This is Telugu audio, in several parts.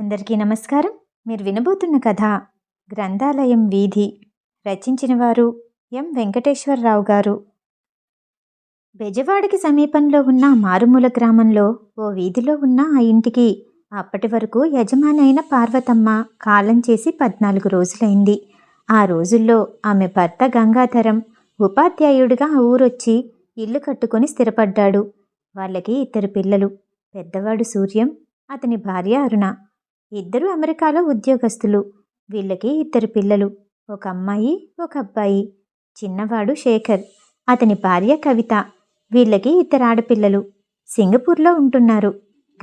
అందరికీ నమస్కారం. మీరు వినబోతున్న కథ గ్రంథాలయం వీధి. రచించిన వారు ఎం. వెంకటేశ్వరరావు గారు. బెజవాడికి సమీపంలో ఉన్న మారుమూల గ్రామంలో ఓ వీధిలో ఉన్న ఆ ఇంటికి అప్పటి వరకు యజమాని అయిన పార్వతమ్మ కాలం చేసి పద్నాలుగు రోజులైంది. ఆ రోజుల్లో ఆమె భర్త గంగాధరం ఉపాధ్యాయుడిగా ఊరొచ్చి ఇల్లు కట్టుకొని స్థిరపడ్డాడు. వాళ్ళకి ఇద్దరు పిల్లలు. పెద్దవాడు సూర్యం అతని భార్య అరుణ. ఇద్దరు అమెరికాలో ఉద్యోగస్తులు. వీళ్ళకి ఇద్దరు పిల్లలు. ఒక అమ్మాయి ఒక అబ్బాయి. చిన్నవాడు శేఖర్. అతని భార్య కవిత. వీళ్ళకి ఇద్దరు ఆడపిల్లలు. సింగపూర్లో ఉంటున్నారు.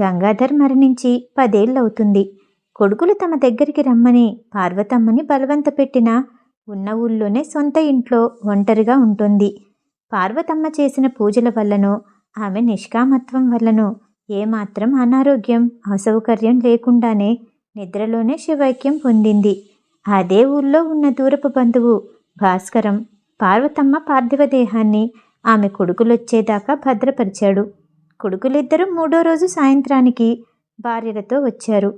గంగాధర్ మరణించి పదేళ్ళవుతుంది. కొడుకులు తమ దగ్గరికి రమ్మని పార్వతమ్మని బలవంత పెట్టినా ఉన్న ఊళ్ళోనే సొంత ఇంట్లో ఒంటరిగా ఉంటుంది. పార్వతమ్మ చేసిన పూజల వల్లనో ఆమె నిష్కామత్వం వల్లనో ఏమాత్రం అనారోగ్యం అసౌకర్యం లేకుండానే నిద్రలోనే శివైక్యం పొందింది. అదే ఊళ్ళో ఉన్న దూరపు బంధువు భాస్కరం పార్వతమ్మ పార్థివ దేహాన్ని ఆమె కొడుకులొచ్చేదాకా భద్రపరిచాడు. కొడుకులిద్దరూ మూడో రోజు సాయంత్రానికి భార్యలతో వచ్చారు.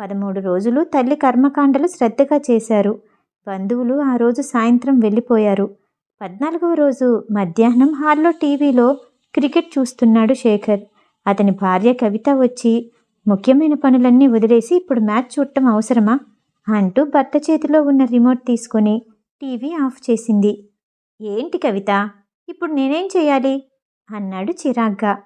పదమూడు రోజులు తల్లి కర్మకాండలు శ్రద్ధగా చేశారు. బంధువులు ఆ రోజు సాయంత్రం వెళ్ళిపోయారు. పద్నాలుగవ రోజు మధ్యాహ్నం హాల్లో టీవీలో క్రికెట్ చూస్తున్నాడు శేఖర్. అతని భార్య కవిత వచ్చి ముఖ్యమైన పనులన్నీ వదిలేసి ఇప్పుడు మ్యాచ్ చూడటం అవసరమా? అంటూ భర్త చేతిలో ఉన్న రిమోట్ తీసుకొని టీవీ ఆఫ్ చేసింది. ఏంటి కవిత ఇప్పుడు నేనేం చేయాలి? అన్నాడు చిరాగ్గా.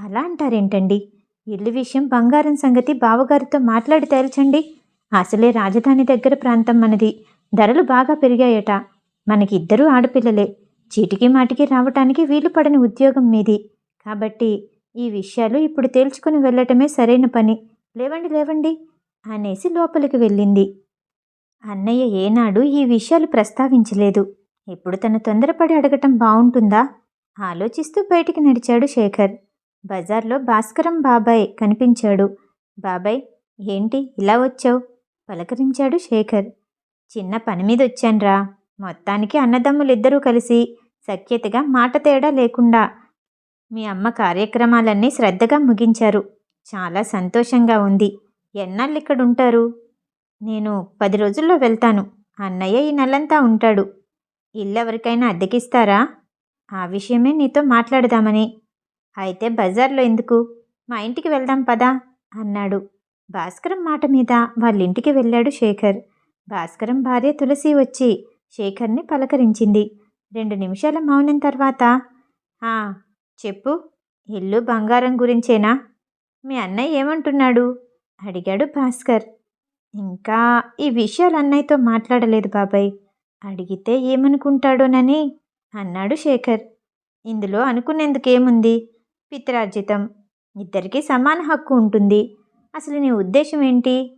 అలా అంటారేంటండి? ఇల్లు విషయం బంగారం సంగతి బావగారితో మాట్లాడి తేల్చండి. అసలే రాజధాని దగ్గర ప్రాంతం మనది. ధరలు బాగా పెరిగాయట. మనకి ఇద్దరూ ఆడపిల్లలే. చీటికి మాటికి రావటానికి వీలు పడని ఉద్యోగం మీది. కాబట్టి ఈ విషయాలు ఇప్పుడు తేల్చుకుని వెళ్ళటమే సరైన పని. లేవండి లేవండి అనేసి లోపలికి వెళ్ళింది. అన్నయ్య ఏనాడు ఈ విషయాలు ప్రస్తావించలేదు. ఇప్పుడు తను తొందరపడి అడగటం బాగుంటుందా ఆలోచిస్తూ బయటికి నడిచాడు శేఖర్. బజార్లో భాస్కరం బాబాయ్ కనిపించాడు. బాబాయ్ ఏంటి ఇలా వచ్చావు? పలకరించాడు శేఖర్. చిన్న పని మీద వచ్చాన్రా. మొత్తానికి అన్నదమ్ములిద్దరూ కలిసి సఖ్యతగా మాట తేడా లేకుండా మీ అమ్మ కార్యక్రమాలన్నీ శ్రద్ధగా ముగించారు. చాలా సంతోషంగా ఉంది. ఎన్నాళ్ళు ఇక్కడ ఉంటారు నేను పది రోజుల్లో వెళ్తాను. అన్నయ్య ఈ నెలంతా ఉంటాడు. ఇల్లు ఎవరికైనా అద్దెకిస్తారా? ఆ విషయమే నీతో మాట్లాడదామని. అయితే బజార్లో ఎందుకు? మా ఇంటికి వెళ్దాం పదా? అన్నాడు. భాస్కరం మాట మీద వాళ్ళింటికి వెళ్ళాడు శేఖర్. భాస్కరం భార్య తులసి వచ్చి శేఖర్ని పలకరించింది. రెండు నిమిషాల మౌనం తర్వాత "ఆ, చెప్పు ఇల్లు బంగారం గురించేనా? మీ అన్నయ్య ఏమంటున్నాడు? అడిగాడు భాస్కర్. ఇంకా ఈ విషయాలు అన్నయ్యతో మాట్లాడలేదు బాబాయ్. అడిగితే ఏమనుకుంటాడోనని అన్నాడు శేఖర్. ఇందులో అనుకునేందుకేముంది? పిత్రార్జితం. ఇద్దరికీ సమాన హక్కు ఉంటుంది. అసలు నీ ఉద్దేశం ఏంటి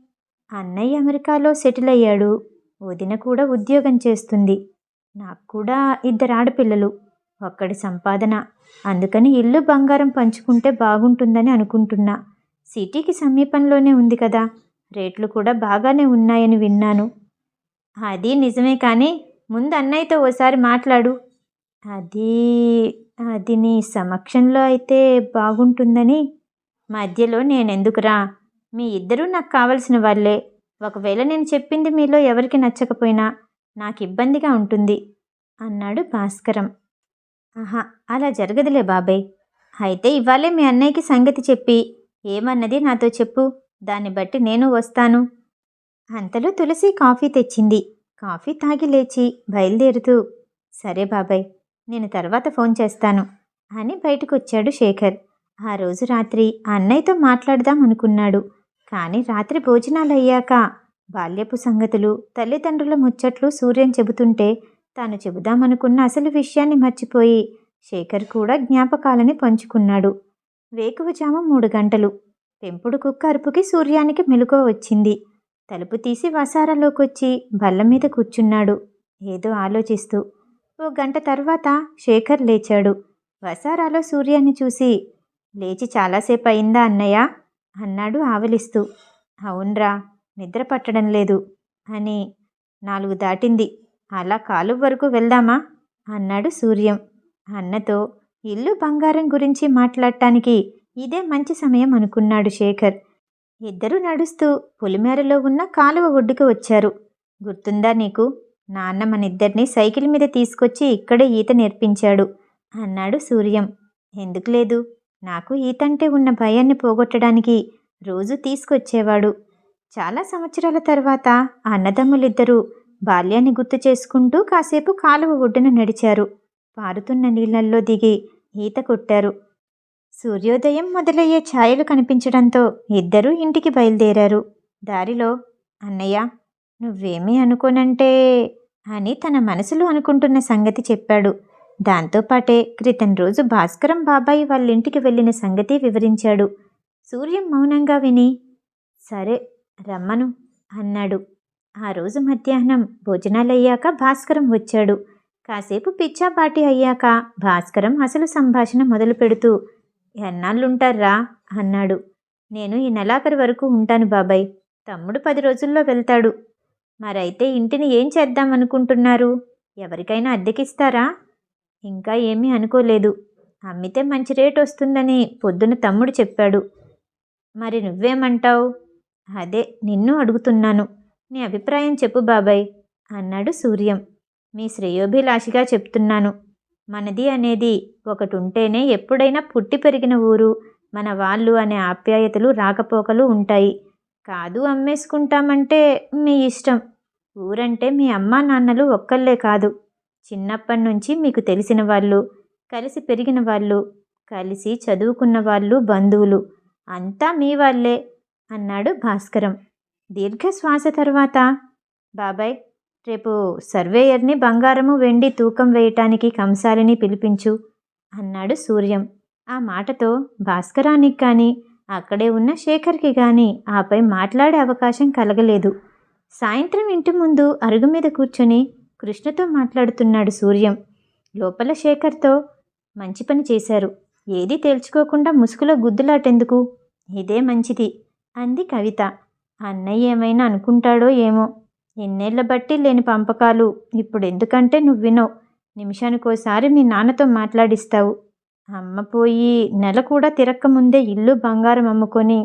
అన్నయ్య అమెరికాలో సెటిల్ అయ్యాడు. వదిన కూడా ఉద్యోగం చేస్తుంది. నాకు కూడా ఇద్దరు ఆడపిల్లలు. ఒక్కడి సంపాదన. అందుకని ఇల్లు బంగారం పంచుకుంటే బాగుంటుందని అనుకుంటున్నా. సిటీకి సమీపంలోనే ఉంది కదా. రేట్లు కూడా బాగానే ఉన్నాయని విన్నాను. అది నిజమే కానీ ముందు అన్నయ్యతో ఓసారి మాట్లాడు. అది అది నీ సమక్షంలో అయితే బాగుంటుందని. మధ్యలో నేనెందుకురా మీ ఇద్దరూ నాకు కావలసిన వాళ్ళే. ఒకవేళ నేను చెప్పింది మీలో ఎవరికి నచ్చకపోయినా నాకు ఇబ్బందిగా ఉంటుంది అన్నాడు భాస్కరం. ఆహా అలా జరగదులే బాబాయ్ అయితే ఇవాళే మీ అన్నయ్యకి సంగతి చెప్పి. ఏమన్నది నాతో చెప్పు. దాన్ని బట్టి నేను వస్తాను. అంతలో తులసి కాఫీ తెచ్చింది. కాఫీ తాగి లేచి బయలుదేరుతూ సరే బాబాయ్ నేను తర్వాత ఫోన్ చేస్తాను అని బయటకొచ్చాడు శేఖర్. ఆ రోజు రాత్రి అన్నయ్యతో మాట్లాడదాం అనుకున్నాడు. కానీ రాత్రి భోజనాలు అయ్యాక బాల్యపు సంగతులు తల్లిదండ్రుల ముచ్చట్లు సూర్యం చెబుతుంటే తాను చెబుదామనుకున్న అసలు విషయాన్ని మర్చిపోయి శేఖర్ కూడా జ్ఞాపకాలని పంచుకున్నాడు. వేకువజాము మూడు గంటలు. పెంపుడు కుక్క అరుపుకి సూర్యానికి మెలకువ వచ్చింది. తలుపు తీసి వసారాలోకొచ్చి బల్ల మీద కూర్చున్నాడు. ఏదో ఆలోచిస్తూ ఓ గంట తర్వాత శేఖర్ లేచాడు. వసారాలో సూర్యాన్ని చూసి లేచి చాలాసేపు అయిందా అన్నయ్య? అన్నాడు ఆవలిస్తూ. అవునరా నిద్ర పట్టడం లేదు అని నాలుగు దాటింది. అలా కాలువ వరకు వెళ్దామా? అన్నాడు సూర్యం. అన్నతో ఇల్లు బంగారం గురించి మాట్లాడటానికి ఇదే మంచి సమయం అనుకున్నాడు శేఖర్. ఇద్దరూ నడుస్తూ పులిమేరలో ఉన్న కాలువ ఒడ్డుకు వచ్చారు. గుర్తుందా నీకు? నాన్న మనిద్దరినీ సైకిల్ మీద తీసుకొచ్చి ఇక్కడే ఈత నేర్పించాడు అన్నాడు సూర్యం. ఎందుకు లేదు? నాకు ఈతంటే ఉన్న భయాన్ని పోగొట్టడానికి రోజు తీసుకొచ్చేవాడు. చాలా సంవత్సరాల తర్వాత అన్నదమ్ములిద్దరూ బాల్యాన్ని గుర్తు చేసుకుంటూ కాసేపు కాలువ ఒడ్డున నడిచారు. పారుతున్న నీళ్ళల్లో దిగి ఈత కొట్టారు. సూర్యోదయం మొదలయ్యే ఛాయలు కనిపించడంతో ఇద్దరూ ఇంటికి బయలుదేరారు. దారిలో అన్నయ్య నువ్వేమీ అనుకోనంటే అని తన మనసులో అనుకుంటున్న సంగతి చెప్పాడు. దాంతోపాటే క్రితం రోజు భాస్కరం బాబాయి వాళ్ళ ఇంటికి వెళ్ళిన సంగతి వివరించాడు. సూర్యం మౌనంగా విని సరే రమ్మను అన్నాడు. ఆ రోజు మధ్యాహ్నం భోజనాలయ్యాక భాస్కరం వచ్చాడు. కాసేపు పిచ్చాపాటి అయ్యాక భాస్కరం అసలు సంభాషణ మొదలు పెడుతూ ఎన్నాళ్ళుంటారా అన్నాడు. నేను ఈ నెలాఖరు వరకు ఉంటాను బాబాయ్. తమ్ముడు పది రోజుల్లో వెళ్తాడు. మరైతే ఇంటిని ఏం చేద్దామనుకుంటున్నారు? ఎవరికైనా అద్దెకిస్తారా? ఇంకా ఏమీ అనుకోలేదు. అమ్మితే మంచి రేట్ వస్తుందని పొద్దున తమ్ముడు చెప్పాడు. మరి నువ్వేమంటావు? అదే నిన్ను అడుగుతున్నాను. నీ అభిప్రాయం చెప్పు బాబాయ్ అన్నాడు సూర్యం. మీ శ్రేయోభిలాషిగా చెప్తున్నాను. మనది అనేది ఒకటి ఉంటేనే ఎప్పుడైనా పుట్టి పెరిగిన ఊరు మన వాళ్ళు అనే ఆప్యాయతలు రాకపోకలు ఉంటాయి. కాదు అమ్మేసుకుంటామంటే మీ ఇష్టం. ఊరంటే మీ అమ్మా నాన్నలు ఒక్కళ్ళే కాదు. చిన్నప్పటి నుంచి మీకు తెలిసిన వాళ్ళు కలిసి పెరిగిన వాళ్ళు కలిసి చదువుకున్న వాళ్ళు బంధువులు. అంతా మీ వాళ్ళే అన్నాడు భాస్కరం. దీర్ఘశ్వాస తర్వాత బాబాయ్ రేపు సర్వేయర్ని బంగారము వెండి తూకం వేయటానికి కంసాలిని పిలిపించు అన్నాడు సూర్యం. ఆ మాటతో భాస్కరానికి కానీ అక్కడే ఉన్న శేఖర్కి కానీ ఆపై మాట్లాడే అవకాశం కలగలేదు. సాయంత్రం ఇంటి ముందు అరుగు మీద కూర్చొని కృష్ణతో మాట్లాడుతున్నాడు సూర్యం. లోపల శేఖర్తో మంచి పని చేశారు. ఏది తేల్చుకోకుండా ముసుగులో గుద్దులాటెందుకు? ఇదే మంచిది అంది కవిత. అన్నయ్య ఏమైనా అనుకుంటాడో ఏమో. ఎన్నేళ్ళ బట్టి లేని పంపకాలు. ఇప్పుడు ఎందుకంటే నువ్వు వినవు. నిమిషానికోసారి మీ నాన్నతో మాట్లాడిస్తావు. అమ్మ పోయి నెల కూడా తిరక్క ముందే ఇల్లు బంగారం అమ్ముకొని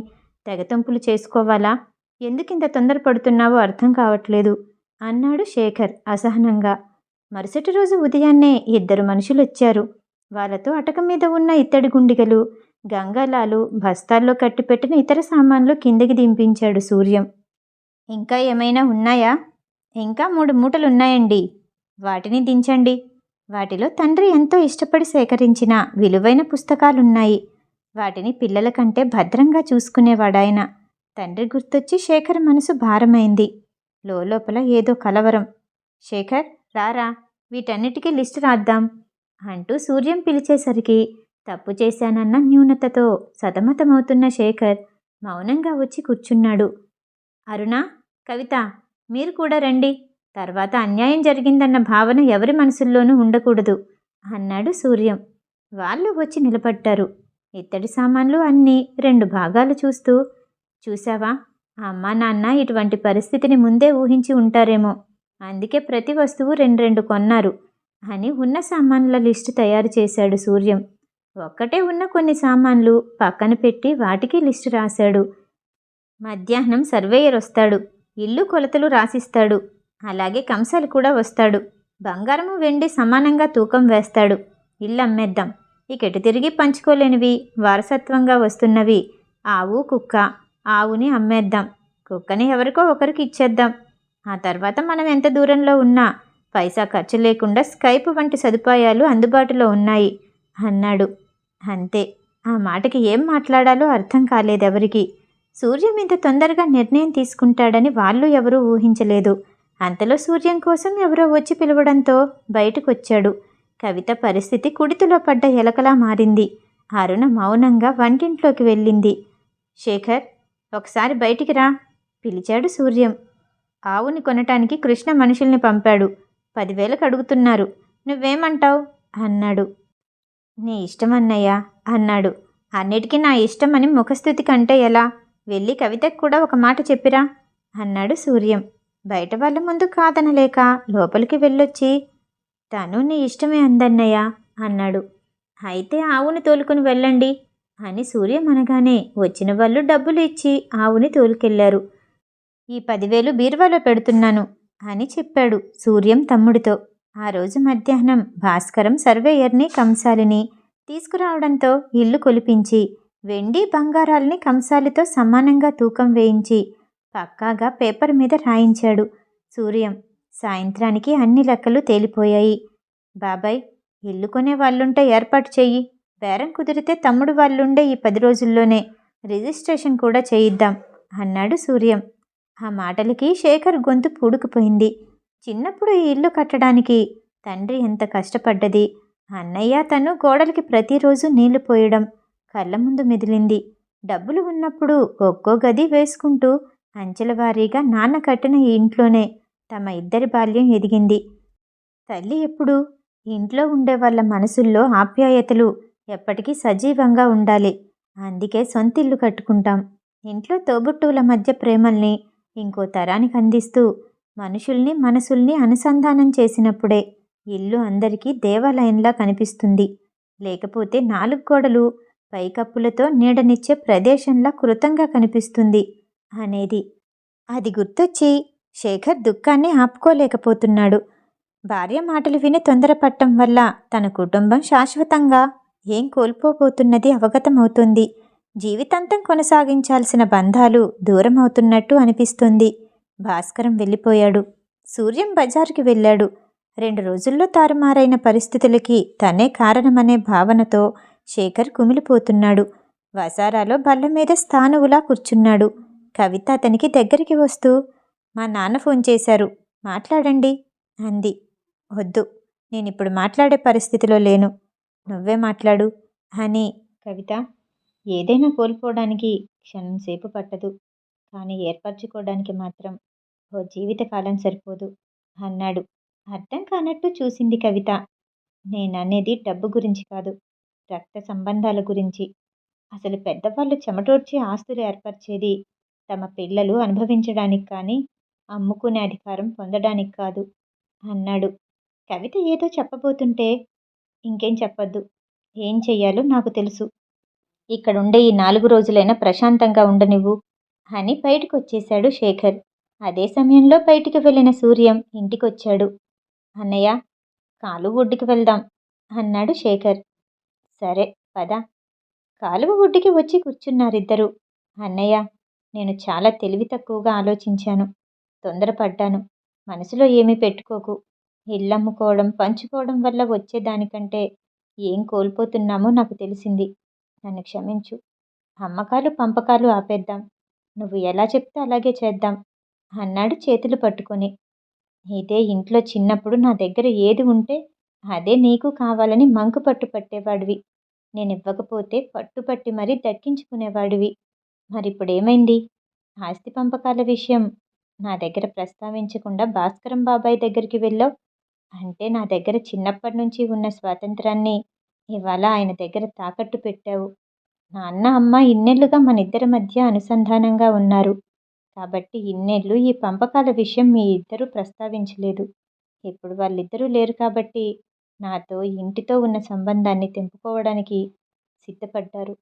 తెగతంపులు చేసుకోవాలా? ఎందుకింత తొందరపడుతున్నావో అర్థం కావట్లేదు. అన్నాడు శేఖర్ అసహనంగా. మరుసటి రోజు ఉదయాన్నే ఇద్దరు మనుషులు వచ్చారు వాళ్ళతో అటక మీద ఉన్న ఇత్తడి గుండిగలు గంగాలాలు బస్తాల్లో కట్టిపెట్టిన ఇతర సామాన్లు కిందకి దింపించాడు సూర్యం. ఇంకా ఏమైనా ఉన్నాయా? ఇంకా మూడు మూటలు ఉన్నాయండి వాటిని దించండి. వాటిలో తండ్రి ఎంతో ఇష్టపడి సేకరించిన విలువైన పుస్తకాలున్నాయి. వాటిని పిల్లల కంటే భద్రంగా చూసుకునేవాడాయన. తండ్రి గుర్తొచ్చి శేఖర్ మనసు భారమైంది. లోపల ఏదో కలవరం. శేఖర్ రారా వీటన్నిటికీ లిస్టు రాద్దాం అంటూ సూర్యం పిలిచేసరికి తప్పు చేశానన్న న్యూనతతో సతమతమవుతున్న శేఖర్ మౌనంగా వచ్చి కూర్చున్నాడు. అరుణ కవిత మీరు కూడా రండి. తర్వాత అన్యాయం జరిగిందన్న భావన ఎవరి మనసుల్లోనూ ఉండకూడదు అన్నాడు సూర్యం. వాళ్ళు వచ్చి నిలబడ్డారు. ఇత్తడి సామాన్లు అన్నీ రెండు భాగాలు చూస్తూ చూశావా? అమ్మా నాన్న ఇటువంటి పరిస్థితిని ముందే ఊహించి ఉంటారేమో. అందుకే ప్రతి వస్తువు రెండు రెండు కొన్నారు అని ఉన్న సామాన్ల లిస్టు తయారు చేశాడు సూర్యం. ఒక్కటే ఉన్న కొన్ని సామాన్లు పక్కన పెట్టి వాటికి లిస్టు రాశాడు. మధ్యాహ్నం సర్వేయర్ వస్తాడు. ఇల్లు కొలతలు రాసిస్తాడు. అలాగే కంసాలు కూడా వస్తాడు. బంగారము వెండి సమానంగా తూకం వేస్తాడు. ఇల్లు అమ్మేద్దాం. ఇక ఎటు తిరిగి పంచుకోలేనివి వారసత్వంగా వస్తున్నవి. ఆవు కుక్క. ఆవుని అమ్మేద్దాం. కుక్కని ఎవరికో ఒకరికి ఇచ్చేద్దాం. ఆ తర్వాత మనం ఎంత దూరంలో ఉన్నా పైసా ఖర్చు లేకుండా స్కైప్ వంటి సదుపాయాలు అందుబాటులో ఉన్నాయి అన్నాడు. అంతే. ఆ మాటకి ఏం మాట్లాడాలో అర్థం కాలేదెవరికి. సూర్యం ఇంత తొందరగా నిర్ణయం తీసుకుంటాడని వాళ్ళు ఎవరూ ఊహించలేదు. అంతలో సూర్యం కోసం ఎవరో వచ్చి పిలవడంతో బయటకొచ్చాడు. కవిత పరిస్థితి కుడితిలో పడ్డ ఎలకలా మారింది. అరుణ మౌనంగా వంటింట్లోకి వెళ్ళింది. శేఖర్ ఒకసారి బయటికి రా పిలిచాడు సూర్యం. ఆవుని కొనటానికి కృష్ణ మనుషుల్ని పంపాడు. పదివేలకు అడుగుతున్నారు. నువ్వేమంటావు? అన్నాడు. నీ ఇష్టం అన్నయ్య అన్నాడు. అన్నిటికీ నా ఇష్టం అని ముఖస్థుతి కంటే ఎలా? వెళ్ళి కవితకు కూడా ఒక మాట చెప్పిరా అన్నాడు సూర్యం. బయట వాళ్ళ ముందు కాదనలేక లోపలికి వెళ్ళొచ్చి తను నీ ఇష్టమే అందన్నయ్య అన్నాడు. అయితే ఆవుని తోలుకుని వెళ్ళండి అని సూర్యం అనగానే వచ్చిన వాళ్ళు డబ్బులు ఇచ్చి ఆవుని తోలుకెళ్ళారు. ఈ పదివేలు బీరువాలో పెడుతున్నాను అని చెప్పాడు సూర్యం తమ్ముడితో. ఆ రోజు మధ్యాహ్నం భాస్కరం సర్వేయర్ని కంసాలిని తీసుకురావడంతో ఇల్లు కొలిపించి వెండి బంగారాల్ని కంసాలితో సమానంగా తూకం వేయించి పక్కాగా పేపర్ మీద రాయించాడు. సూర్యం సాయంత్రానికి అన్ని లెక్కలు తేలిపోయాయి. బాబాయ్ ఇల్లు కొనే వాళ్ళుంటే ఏర్పాటు చెయ్యి. బేరం కుదిరితే తమ్ముడు వాళ్ళుండే ఈ పది రోజుల్లోనే రిజిస్ట్రేషన్ కూడా చేయిద్దాం అన్నాడు సూర్యం. ఆ మాటలకి శేఖర్ గొంతు పూడుకుపోయింది. చిన్నప్పుడు ఈ ఇల్లు కట్టడానికి తండ్రి ఎంత కష్టపడ్డది. అన్నయ్య తను గోడలకి ప్రతిరోజు నీళ్ళు పోయడం కళ్ళ ముందు మెదిలింది. డబ్బులు ఉన్నప్పుడు ఒక్కో గది వేసుకుంటూ అంచెల వారీగా నాన్న కట్టిన ఈ ఇంట్లోనే తమ ఇద్దరి బాల్యం ఎదిగింది. తల్లి ఎప్పుడు ఇంట్లో ఉండే వాళ్ళ మనసుల్లో ఆప్యాయతలు ఎప్పటికీ సజీవంగా ఉండాలి. అందుకే సొంతిల్లు కట్టుకుంటాం. ఇంట్లో తోబుట్టువుల మధ్య ప్రేమల్ని ఇంకో తరానికి అందిస్తూ మనుషుల్ని మనసుల్ని అనుసంధానం చేసినప్పుడే ఇల్లు అందరికీ దేవాలయంలా కనిపిస్తుంది. లేకపోతే నాలుగు గోడలు పైకప్పులతో నీడనిచ్చే ప్రదేశంలా కృతంగా కనిపిస్తుంది అనేది. అది గుర్తొచ్చి శేఖర్ దుఃఖాన్ని ఆపుకోలేకపోతున్నాడు. భార్య మాటలు విని తొందరపడటం వల్ల తన కుటుంబం శాశ్వతంగా ఏం కోల్పోబోతున్నది అవగతమవుతుంది. జీవితాంతం కొనసాగించాల్సిన బంధాలు దూరం అవుతున్నట్టు అనిపిస్తుంది. భాస్కరం వెళ్ళిపోయాడు. సూర్యం బజారుకి వెళ్ళాడు. రెండు రోజుల్లో తారుమారైన పరిస్థితులకి తనే కారణమనే భావనతో శేఖర్ కుమిలిపోతున్నాడు. వసారాలో బల్ల మీద స్థానువులా కూర్చున్నాడు. కవిత అతనికి దగ్గరికి వస్తూ మా నాన్న ఫోన్ చేశారు. మాట్లాడండి అంది. వద్దు. నేను ఇప్పుడు మాట్లాడే పరిస్థితిలో లేను. నువ్వే మాట్లాడు అని కవిత ఏదైనా కోల్పోవడానికి క్షణం సేపు పట్టదు. కానీ ఏర్పరచుకోవడానికి మాత్రం ఓ జీవితకాలం సరిపోదు అన్నాడు. అర్థం కానట్టు చూసింది కవిత. నేననేది డబ్బు గురించి కాదు రక్త సంబంధాల గురించి. అసలు పెద్దవాళ్ళు చెమటోడ్చి ఆస్తులు ఏర్పరిచేది తమ పిల్లలు అనుభవించడానికి కానీ అమ్ముకునే అధికారం పొందడానికి కాదు అన్నాడు. కవిత ఏదో చెప్పబోతుంటే ఇంకేం చెప్పద్దు ఏం చెయ్యాలో నాకు తెలుసు. ఇక్కడుండే ఈ నాలుగు రోజులైనా ప్రశాంతంగా ఉండనివ్వు అని బయటకు వచ్చేశాడు శేఖర్. అదే సమయంలో బయటికి వెళ్ళిన సూర్యం ఇంటికొచ్చాడు. అన్నయ్య కాలువ ఒడ్డుకి వెళ్దాం అన్నాడు శేఖర్. సరే పద. కాలువ ఒడ్డుకి వచ్చి కూర్చున్నారిద్దరు. అన్నయ్య నేను చాలా తెలివి తక్కువగా ఆలోచించాను. తొందరపడ్డాను. మనసులో ఏమీ పెట్టుకోకు. ఇల్లమ్ముకోవడం పంచుకోవడం వల్ల వచ్చేదానికంటే ఏం కోల్పోతున్నామో నాకు తెలిసింది. నన్ను క్షమించు. అమ్మకాలు పంపకాలు ఆపేద్దాం. నువ్వు ఎలా చెప్తే అలాగే చేద్దాం. అన్నాడు చేతులు పట్టుకొని. అయితే ఇంట్లో చిన్నప్పుడు నా దగ్గర ఏది ఉంటే అదే నీకు కావాలని మంకు పట్టు పట్టేవాడివి. నేను ఇవ్వకపోతే పట్టుపట్టి మరీ దక్కించుకునేవాడివి. మరిప్పుడేమైంది? ఆస్తి పంపకాల విషయం. నా దగ్గర ప్రస్తావించకుండా భాస్కరం బాబాయ్ దగ్గరికి వెళ్ళావు? అంటే నా దగ్గర చిన్నప్పటి నుంచి ఉన్న స్వాతంత్రాన్ని ఇవాళ ఆయన దగ్గర తాకట్టు పెట్టావు. నాన్న అమ్మ ఇన్నేళ్ళుగా మన ఇద్దరి మధ్య అనుసంధానంగా ఉన్నారు. కాబట్టి ఇన్నేళ్ళు ఈ పంపకాల విషయం మీ ఇద్దరూ ప్రస్తావించలేదు. ఇప్పుడు వాళ్ళిద్దరూ లేరు కాబట్టి నాతో ఇంటితో ఉన్న సంబంధాన్ని తెంపుకోవడానికి సిద్ధపడ్డారు.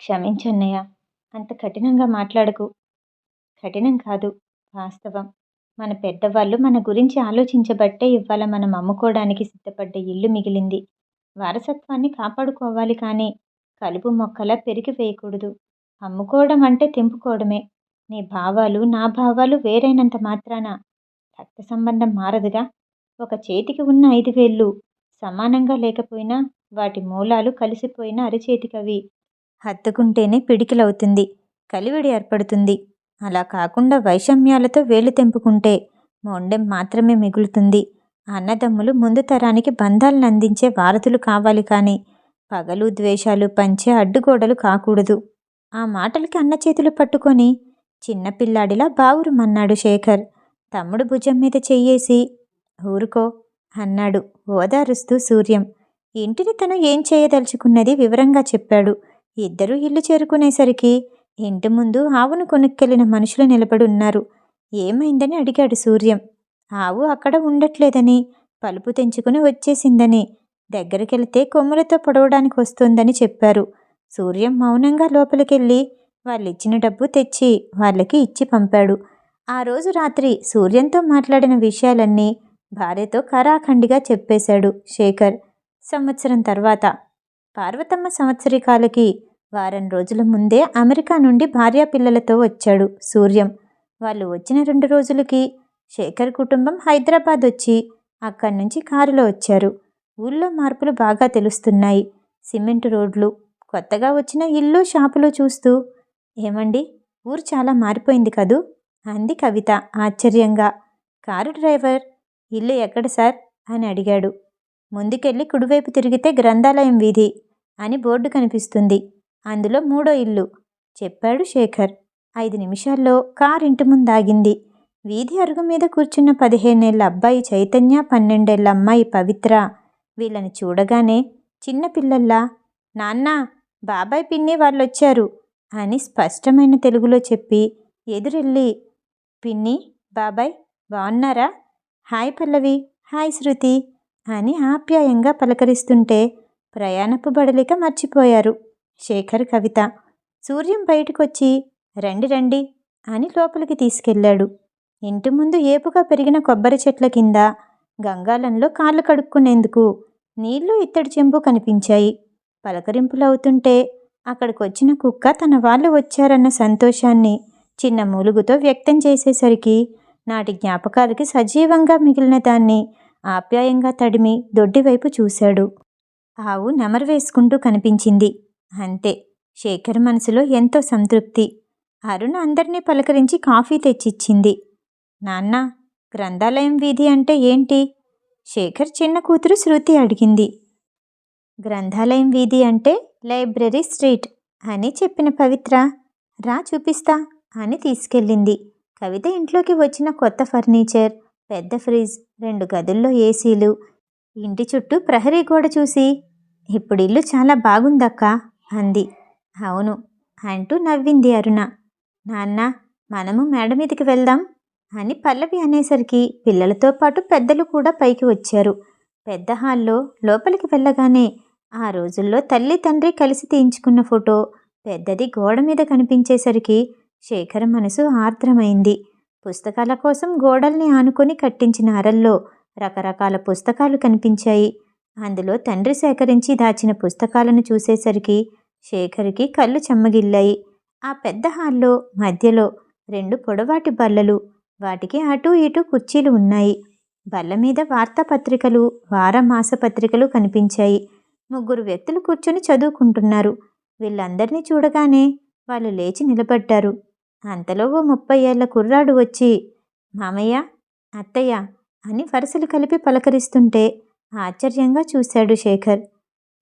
క్షమించన్నయ్య అంత కఠినంగా మాట్లాడకు. కఠినం కాదు వాస్తవం. మన పెద్దవాళ్ళు మన గురించి ఆలోచించబట్టే ఇవాళ మనం అమ్ముకోవడానికి సిద్ధపడ్డ ఇల్లు మిగిలింది. వారసత్వాన్ని కాపాడుకోవాలి కానీ కలుపు మొక్కలా పెరిగి వేయకూడదు. అమ్ముకోవడం అంటే తెంపుకోవడమే. నీ భావాలు నా భావాలు వేరైనంత మాత్రాన రక్త సంబంధం మారదుగా? ఒక చేతికి ఉన్న ఐదు వేళ్ళు సమానంగా లేకపోయినా వాటి మూలాలు కలిసిపోయిన అరిచేతికవి. హత్తుకుంటేనే పిడికిలవుతుంది కలివిడి ఏర్పడుతుంది. అలా కాకుండా వైషమ్యాలతో వేలు తెంపుకుంటే మొండెం మాత్రమే మిగులుతుంది. అన్నదమ్ములు ముందు తరానికి బంధాలను అందించే వారధులు కావాలి కానీ పగలు ద్వేషాలు పంచే అడ్డుగోడలు కాకూడదు. ఆ మాటలకి అన్న చేతులు పట్టుకొని చిన్నపిల్లాడిలా బావురుమన్నాడు శేఖర్. తమ్ముడు భుజం మీద చెయ్యేసి ఊరుకో అన్నాడు ఓదారుస్తూ సూర్యం. ఇంటిని తను ఏం చేయదలుచుకున్నది వివరంగా చెప్పాడు. ఇద్దరూ ఇల్లు చేరుకునేసరికి ఇంటి ముందు ఆవును కొనుక్కెళ్ళిన మనుషులు నిలబడున్నారు. ఏమైందని అడిగాడు సూర్యం. ఆవు అక్కడ ఉండట్లేదని పలుపు తెంచుకుని వచ్చేసిందని దగ్గరికెళ్తే కొమ్ములతో పొడవడానికి వస్తుందని చెప్పారు. సూర్యం మౌనంగా లోపలికెళ్ళి వాళ్ళు ఇచ్చిన డబ్బు తెచ్చి వాళ్ళకి ఇచ్చి పంపాడు. ఆ రోజు రాత్రి సూర్యంతో మాట్లాడిన విషయాలన్నీ భార్యతో కరాఖండిగా చెప్పేశాడు శేఖర్. సంవత్సరం తర్వాత పార్వతమ్మ సంవత్సరికాలకి వారం రోజుల ముందే అమెరికా నుండి భార్యా పిల్లలతో వచ్చాడు సూర్యం. వాళ్ళు వచ్చిన రెండు రోజులకి శేఖర్ కుటుంబం హైదరాబాద్ వచ్చి అక్కడి నుంచి కారులో వచ్చారు. ఊళ్ళో మార్పులు బాగా తెలుస్తున్నాయి. సిమెంట్ రోడ్లు కొత్తగా వచ్చిన ఇల్లు షాపులు చూస్తూ ఏమండి? ఊరు చాలా మారిపోయింది కదూ? అంది కవిత ఆశ్చర్యంగా. కారు డ్రైవర్ ఇల్లు ఎక్కడ సార్? అని అడిగాడు. ముందుకెళ్ళి కుడివైపు తిరిగితే గ్రంథాలయం వీధి అని బోర్డు కనిపిస్తుంది. అందులో మూడో ఇల్లు. చెప్పాడు శేఖర్. ఐదు నిమిషాల్లో కారు ఇంటి ముందాగింది. వీధి అరుగు మీద కూర్చున్న పదిహేనేళ్ళ అబ్బాయి చైతన్య పన్నెండేళ్ళ అమ్మాయి పవిత్ర. వీళ్ళని చూడగానే చిన్నపిల్లల్లా నాన్న బాబాయ్ పిన్ని వాళ్ళొచ్చారు. అని స్పష్టమైన తెలుగులో చెప్పి ఎదురెళ్ళి పిన్ని బాబాయ్ బాగున్నారా హాయ్ పల్లవి హాయ్ శృతి అని ఆప్యాయంగా పలకరిస్తుంటే ప్రయాణపు బడలిక మర్చిపోయారు శేఖర్ కవిత. సూర్యం బయటకొచ్చి రండి రండి అని లోపలికి తీసుకెళ్ళాడు. ఇంటి ముందు ఏపుగా పెరిగిన కొబ్బరి చెట్ల కింద గంగాలంలో కాళ్ళు కడుక్కునేందుకు నీళ్ళు ఇత్తడి చెంబు కనిపించాయి. పలకరింపులవుతుంటే అక్కడికొచ్చిన కుక్క తన వాళ్ళు వచ్చారన్న సంతోషాన్ని చిన్న మూలుగుతో వ్యక్తం చేసేసరికి నాటి జ్ఞాపకాలకి సజీవంగా మిగిలిన దాన్ని ఆప్యాయంగా తడిమి దొడ్డివైపు చూశాడు. ఆవు నెమరు వేసుకుంటూ కనిపించింది. అంతే శేఖర్ మనసులో ఎంతో సంతృప్తి. అరుణ అందరినీ పలకరించి కాఫీ తెచ్చిచ్చింది. నాన్న గ్రంథాలయం వీధి అంటే ఏంటి? శేఖర్ చిన్న కూతురు శృతి అడిగింది. గ్రంథాలయం వీధి అంటే లైబ్రరీ స్ట్రీట్ అని చెప్పిన పవిత్ర. రా చూపిస్తా అని తీసుకెళ్ళింది. కవిత ఇంట్లోకి వచ్చిన కొత్త ఫర్నిచర్ పెద్ద ఫ్రిడ్జ్ రెండు గదుల్లో ఏసీలు ఇంటి చుట్టూ ప్రహరీ గోడ చూసి ఇప్పుడు ఇల్లు చాలా బాగుందక్క అంది. అవును అంటూ నవ్వింది అరుణ. నాన్న మనము మేడ మీదకి వెళ్దాం అని పల్లవి అనేసరికి పిల్లలతో పాటు పెద్దలు కూడా పైకి వచ్చారు. పెద్ద హాల్లో లోపలికి వెళ్ళగానే ఆ రోజుల్లో తల్లి తండ్రి కలిసి తీయించుకున్న ఫోటో పెద్దది గోడ మీద కనిపించేసరికి శేఖర్ మనసు ఆర్ద్రమైంది. పుస్తకాల కోసం గోడల్ని ఆనుకొని కట్టించిన అరల్లో రకరకాల పుస్తకాలు కనిపించాయి. అందులో తండ్రి సేకరించి దాచిన పుస్తకాలను చూసేసరికి శేఖర్కి కళ్ళు చెమ్మగిల్లాయి. ఆ పెద్ద హాల్లో మధ్యలో రెండు పొడవాటి బల్లలు వాటికి అటూ ఇటూ కుర్చీలు ఉన్నాయి. బల్ల మీద వార్తాపత్రికలు వారమాసపత్రికలు కనిపించాయి. ముగ్గురు వ్యక్తులు కూర్చొని చదువుకుంటున్నారు. వీళ్ళందరినీ చూడగానే వాళ్ళు లేచి నిలబడ్డారు. అంతలో ఓ ముప్పై ఏళ్ళ కుర్రాడు వచ్చి మామయ్య అత్తయ్య అని వరుసలు కలిపి పలకరిస్తుంటే ఆశ్చర్యంగా చూశాడు శేఖర్.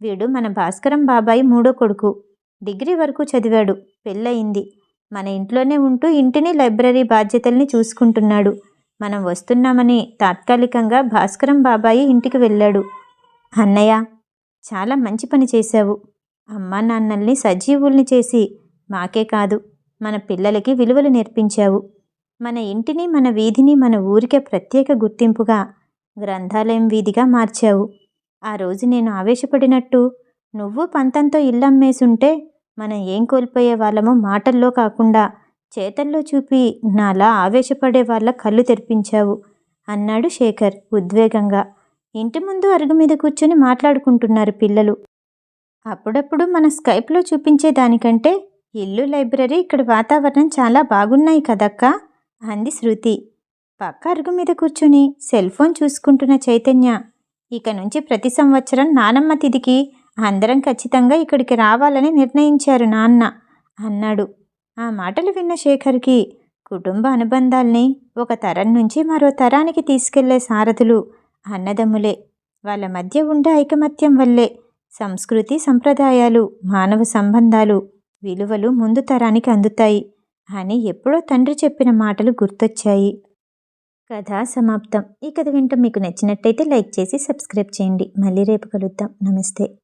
వీడు మన భాస్కరం బాబాయి మూడో కొడుకు. డిగ్రీ వరకు చదివాడు. పెళ్ళయింది. మన ఇంట్లోనే ఉంటూ ఇంటిని లైబ్రరీ బాధ్యతల్ని చూసుకుంటున్నాడు. మనం వస్తున్నామని తాత్కాలికంగా భాస్కరం బాబాయి ఇంటికి వెళ్ళాడు. అన్నయ్య చాలా మంచి పని చేశావు. అమ్మా నాన్నల్ని సజీవుల్ని చేసి మాకే కాదు మన పిల్లలకి విలువలు నేర్పించావు. మన ఇంటిని మన వీధిని మన ఊరికే ప్రత్యేక గుర్తింపుగా గ్రంథాలయం వీధిగా మార్చావు. ఆ రోజు నేను ఆవేశపడినట్టు నువ్వు పంతంతో ఇల్లమ్మేసుంటే మనం ఏం కోల్పోయే వాళ్ళమో మాటల్లో కాకుండా చేతల్లో చూపి నాలా ఆవేశపడే వాళ్ళ కళ్ళు తెరిపించావు అన్నాడు శేఖర్ ఉద్వేగంగా. ఇంటి ముందు అరుగు మీద కూర్చొని మాట్లాడుకుంటున్నారు పిల్లలు. అప్పుడప్పుడు మన స్కైప్లో చూపించే దానికంటే ఇల్లు లైబ్రరీ ఇక్కడ వాతావరణం చాలా బాగున్నాయి కదక్కా? అంది శృతి. పక్క అరుగు మీద కూర్చుని సెల్ ఫోన్ చూసుకుంటున్న చైతన్య. ఇక నుంచి ప్రతి సంవత్సరం నానమ్మ తిదికి అందరం ఖచ్చితంగా ఇక్కడికి రావాలని నిర్ణయించారు నాన్న అన్నాడు. ఆ మాటలు విన్న శేఖర్కి కుటుంబ అనుబంధాల్ని ఒక తరం నుంచి మరో తరానికి తీసుకెళ్ళే సారథులు అన్నదమ్ములే. వాళ్ళ మధ్య ఉండే ఐకమత్యం వల్లే సంస్కృతి సంప్రదాయాలు మానవ సంబంధాలు విలువలు ముందు తరానికి అందుతాయి అని ఎప్పుడో తండ్రి చెప్పిన మాటలు గుర్తొచ్చాయి. కథ సమాప్తం. ఈ కథ వింటూ మీకు నచ్చినట్టయితే లైక్ చేసి సబ్స్క్రైబ్ చేయండి. మళ్ళీ రేపు కలుద్దాం. నమస్తే.